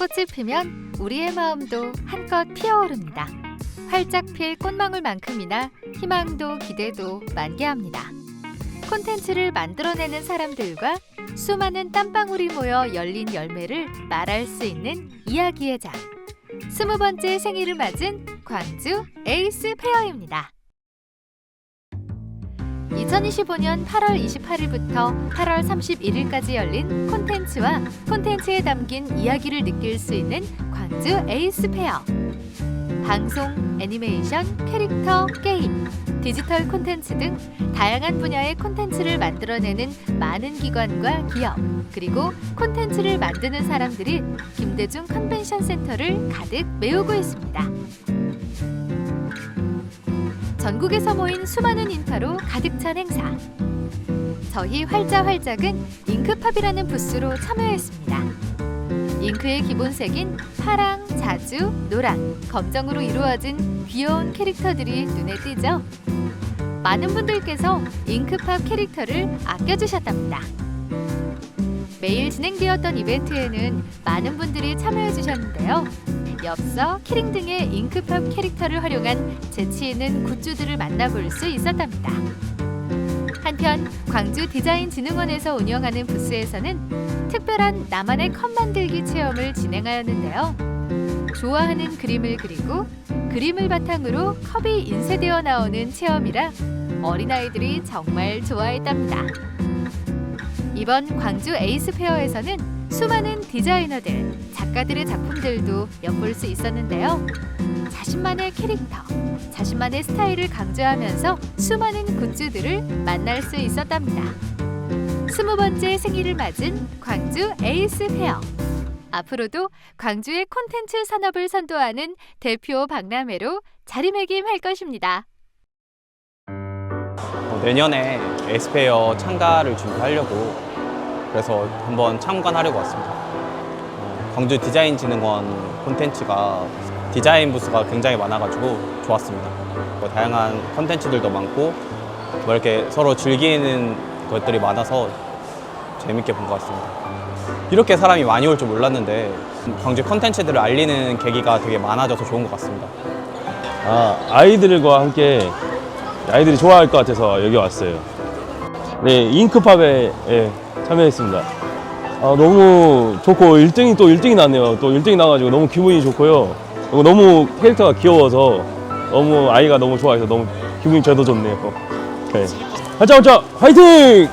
꽃이 피면 우리의 마음도 한껏 피어오릅니다. 활짝 필 꽃망울만큼이나 희망도 기대도 만개합니다. 콘텐츠를 만들어내는 사람들과 수많은 땀방울이 모여 열린 열매를 말할 수 있는 이야기의 장. 스무 번째 생일을 맞은 광주 에이스 페어입니다. 2025년 8월 28일부터 8월 31일까지 열린 콘텐츠와 콘텐츠에 담긴 이야기를 느낄 수 있는 광주 에이스 페어. 방송, 애니메이션, 캐릭터, 게임, 디지털 콘텐츠 등 다양한 분야의 콘텐츠를 만들어내는 많은 기관과 기업, 그리고 콘텐츠를 만드는 사람들이 김대중 컨벤션 센터를 가득 메우고 있습니다. 전국에서 모인 수많은 인파로 가득 찬 행사. 저희 활자활작은 잉크팝이라는 부스로 참여했습니다. 잉크의 기본색인 파랑, 자주, 노랑, 검정으로 이루어진 귀여운 캐릭터들이 눈에 띄죠. 많은 분들께서 잉크팝 캐릭터를 아껴주셨답니다. 매일 진행되었던 이벤트에는 많은 분들이 참여해 주셨는데요. 엽서, 키링 등의 잉크팝 캐릭터를 활용한 재치 있는 굿즈들을 만나볼 수 있었답니다. 한편 광주 디자인진흥원에서 운영하는 부스에서는 특별한 나만의 컵 만들기 체험을 진행하였는데요. 좋아하는 그림을 그리고 그림을 바탕으로 컵이 인쇄되어 나오는 체험이라 어린아이들이 정말 좋아했답니다. 이번 광주 에이스 페어에서는 수많은 디자이너들, 작가들의 작품들도 엿볼 수 있었는데요. 자신만의 캐릭터, 자신만의 스타일을 강조하면서 수많은 굿즈들을 만날 수 있었답니다. 스무 번째 생일을 맞은 광주 에이스 페어. 앞으로도 광주의 콘텐츠 산업을 선도하는 대표 박람회로 자리매김할 것입니다. 어, 내년에 에스페어 참가를 준비하려고 그래서 한번 참관하려고 왔습니다. 어, 광주 디자인진흥원 콘텐츠가 디자인 부스가 굉장히 많아가지고 좋았습니다. 뭐 다양한 콘텐츠들도 많고 뭐 이렇게 서로 즐기는 것들이 많아서 재밌게 본 것 같습니다. 이렇게 사람이 많이 올 줄 몰랐는데 광주 콘텐츠들을 알리는 계기가 되게 많아져서 좋은 것 같습니다. 아, 아이들과 함께 아이들이 좋아할 것 같아서 여기 왔어요. 네, 잉크팝에 예, 참여했습니다. 아, 너무 좋고 1등이 또 1등이 나네요. 또 1등이 나가지고 너무 기분이 좋고요. 너무 캐릭터가 귀여워서 너무 아이가 너무 좋아해서 너무 기분이 저도 좋네요. 네. 활짝 활짝 화이팅!